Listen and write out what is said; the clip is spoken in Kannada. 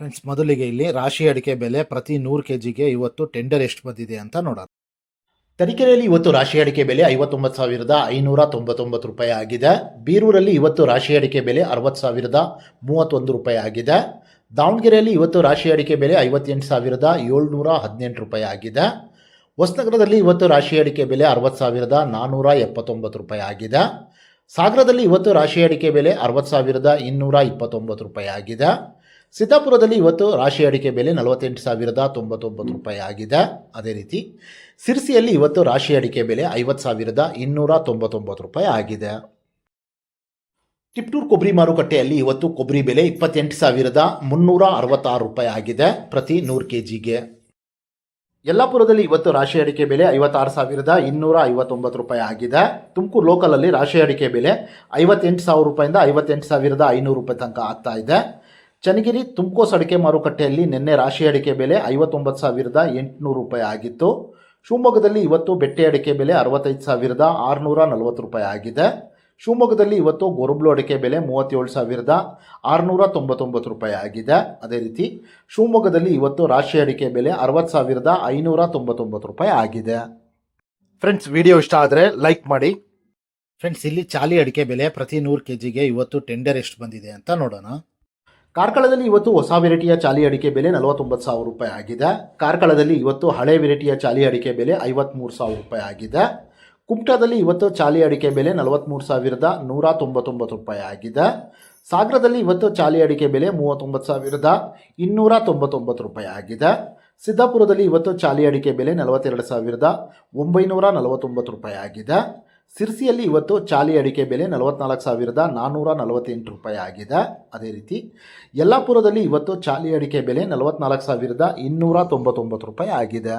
ಫ್ರೆಂಡ್ಸ್ ಮೊದಲಿಗೆ ಇಲ್ಲಿ ರಾಶಿ ಅಡಿಕೆ ಬೆಲೆ ಪ್ರತಿ ನೂರು ಕೆ ಜಿಗೆ ಇವತ್ತು ಟೆಂಡರ್ ಎಷ್ಟು ಬಂದಿದೆ ಅಂತ ನೋಡೋಣ. ತರೀಕೆರೆಯಲ್ಲಿ ಇವತ್ತು ರಾಶಿ ಅಡಿಕೆ ಬೆಲೆ ಐವತ್ತೊಂಬತ್ತು ಸಾವಿರದ ಐನೂರ ತೊಂಬತ್ತೊಂಬತ್ತು ರೂಪಾಯಿ ಆಗಿದೆ. ಬೀರೂರಲ್ಲಿ ಇವತ್ತು ರಾಶಿ ಅಡಿಕೆ ಬೆಲೆ ಅರವತ್ತು ಸಾವಿರದ ಮೂವತ್ತೊಂದು ರೂಪಾಯಿ ಆಗಿದೆ. ದಾವಣಗೆರೆಯಲ್ಲಿ ಇವತ್ತು ರಾಶಿ ಅಡಿಕೆ ಬೆಲೆ ಐವತ್ತೆಂಟು ಸಾವಿರದ ಏಳ್ನೂರ ಹದಿನೆಂಟು ರೂಪಾಯಿ ಆಗಿದೆ. ಹೊಸನಗರದಲ್ಲಿ ಇವತ್ತು ರಾಶಿ ಅಡಿಕೆ ಬೆಲೆ ಅರವತ್ತು ಸಾವಿರದ ನಾನ್ನೂರ ಎಪ್ಪತ್ತೊಂಬತ್ತು ರೂಪಾಯಿ ಆಗಿದೆ. ಸಾಗರದಲ್ಲಿ ಇವತ್ತು ರಾಶಿ ಅಡಿಕೆ ಬೆಲೆ ಅರವತ್ತು ಸಾವಿರದ ಇನ್ನೂರ ಇಪ್ಪತ್ತೊಂಬತ್ತು ರೂಪಾಯಿ ಆಗಿದೆ. ಸಿದ್ದಾಪುರದಲ್ಲಿ ಇವತ್ತು ರಾಶಿ ಅಡಿಕೆ ಬೆಲೆ ನಲವತ್ತೆಂಟು ಸಾವಿರದ ತೊಂಬತ್ತೊಂಬತ್ತು ರೂಪಾಯಿ ಆಗಿದೆ. ಅದೇ ರೀತಿ ಸಿರ್ಸಿಯಲ್ಲಿ ಇವತ್ತು ರಾಶಿ ಅಡಿಕೆ ಬೆಲೆ ಐವತ್ತು ಸಾವಿರದ ಇನ್ನೂರ ತೊಂಬತ್ತೊಂಬತ್ತು ರೂಪಾಯಿ ಆಗಿದೆ. ಟಿಪ್ಟೂರ್ ಕೊಬ್ಬರಿ ಮಾರುಕಟ್ಟೆಯಲ್ಲಿ ಇವತ್ತು ಕೊಬ್ಬರಿ ಬೆಲೆ ಇಪ್ಪತ್ತೆಂಟು ಸಾವಿರದ ಮುನ್ನೂರ ಅರವತ್ತಾರು ರೂಪಾಯಿ ಆಗಿದೆ ಪ್ರತಿ ನೂರು ಕೆ ಜಿಗೆ ಯಲ್ಲಾಪುರದಲ್ಲಿ ಇವತ್ತು ರಾಶಿ ಅಡಿಕೆ ಬೆಲೆ ಐವತ್ತಾರು ಸಾವಿರದ ಇನ್ನೂರ ಐವತ್ತೊಂಬತ್ತು ರೂಪಾಯಿ ಆಗಿದೆ. ತುಮಕೂರು ಲೋಕಲಲ್ಲಿ ರಾಶಿ ಅಡಿಕೆ ಬೆಲೆ ಐವತ್ತೆಂಟು ಸಾವಿರ ರೂಪಾಯಿಂದ ಐವತ್ತೆಂಟು ಸಾವಿರದ ಐನೂರು ರೂಪಾಯಿ ತನಕ ಆಗ್ತಾ ಇದೆ. ಚನ್ನಗಿರಿ ತುಮಕೋಸ್ ಅಡಿಕೆ ಮಾರುಕಟ್ಟೆಯಲ್ಲಿ ನಿನ್ನೆ ರಾಶಿ ಅಡಿಕೆ ಬೆಲೆ ಐವತ್ತೊಂಬತ್ತು ಸಾವಿರದ ಎಂಟುನೂರು ರೂಪಾಯಿ ಆಗಿತ್ತು. ಶಿವಮೊಗ್ಗದಲ್ಲಿ ಇವತ್ತು ಬೆಟ್ಟೆ ಅಡಿಕೆ ಬೆಲೆ ಅರವತ್ತೈದು ಸಾವಿರದ ಆರುನೂರ ನಲವತ್ತು ರೂಪಾಯಿ ಆಗಿದೆ. ಶಿವಮೊಗ್ಗದಲ್ಲಿ ಇವತ್ತು ಗೊರಬ್ಲು ಅಡಿಕೆ ಬೆಲೆ ಮೂವತ್ತೇಳು ಸಾವಿರದ ಆರುನೂರ ತೊಂಬತ್ತೊಂಬತ್ತು ರೂಪಾಯಿ ಆಗಿದೆ. ಅದೇ ರೀತಿ ಶಿವಮೊಗ್ಗದಲ್ಲಿ ಇವತ್ತು ರಾಶಿ ಅಡಿಕೆ ಬೆಲೆ ಅರವತ್ತು ಸಾವಿರದ ಐನೂರ ತೊಂಬತ್ತೊಂಬತ್ತು ರೂಪಾಯಿ ಆಗಿದೆ. ಫ್ರೆಂಡ್ಸ್ ವಿಡಿಯೋ ಇಷ್ಟ ಆದರೆ ಲೈಕ್ ಮಾಡಿ. ಫ್ರೆಂಡ್ಸ್ ಇಲ್ಲಿ ಚಾಲಿ ಅಡಿಕೆ ಬೆಲೆ ಪ್ರತಿ ನೂರು ಕೆ ಜಿಗೆ ಇವತ್ತು ಟೆಂಡರ್ ಎಷ್ಟು ಬಂದಿದೆ ಅಂತ ನೋಡೋಣ. ಕಾರ್ಕಳದಲ್ಲಿ ಇವತ್ತು ಹೊಸ ವೆರೈಟಿಯ ಚಾಲಿ ಅಡಿಕೆ ಬೆಲೆ ನಲವತ್ತೊಂಬತ್ತು ಸಾವಿರ ರೂಪಾಯಿ ಆಗಿದೆ. ಕಾರ್ಕಳದಲ್ಲಿ ಇವತ್ತು ಹಳೆ ವೆರೈಟಿಯ ಚಾಲಿ ಅಡಿಕೆ ಬೆಲೆ ಐವತ್ತ್ಮೂರು ಸಾವಿರ ರೂಪಾಯಿ ಆಗಿದೆ. ಕುಮಟಾದಲ್ಲಿ ಇವತ್ತು ಚಾಲಿ ಅಡಿಕೆ ಬೆಲೆ ನಲವತ್ತ್ಮೂರು ಸಾವಿರದ ನೂರ ತೊಂಬತ್ತೊಂಬತ್ತು ರೂಪಾಯಿ ಆಗಿದೆ. ಸಾಗರದಲ್ಲಿ ಇವತ್ತು ಚಾಲಿ ಅಡಿಕೆ ಬೆಲೆ ಮೂವತ್ತೊಂಬತ್ತು ಸಾವಿರದ ಇನ್ನೂರ ತೊಂಬತ್ತೊಂಬತ್ತು ರೂಪಾಯಿ ಆಗಿದೆ. ಸಿದ್ದಾಪುರದಲ್ಲಿ ಇವತ್ತು ಚಾಲಿ ಅಡಿಕೆ ಬೆಲೆ ನಲವತ್ತೆರಡು ಸಾವಿರದ ಒಂಬೈನೂರ ನಲವತ್ತೊಂಬತ್ತು ರೂಪಾಯಿ ಆಗಿದೆ. ಸಿರ್ಸಿಯಲ್ಲಿ ಇವತ್ತು ಚಾಲಿ ಅಡಿಕೆ ಬೆಲೆ ನಲವತ್ನಾಲ್ಕು ಸಾವಿರದ ನಾನ್ನೂರ ನಲವತ್ತೆಂಟು ರೂಪಾಯಿ ಆಗಿದೆ. ಅದೇ ರೀತಿ ಯಲ್ಲಾಪುರದಲ್ಲಿ ಇವತ್ತು ಚಾಲಿ ಅಡಿಕೆ ಬೆಲೆ ನಲವತ್ನಾಲ್ಕು ಸಾವಿರದ ಇನ್ನೂರ ತೊಂಬತ್ತೊಂಬತ್ತು ರೂಪಾಯಿ ಆಗಿದೆ.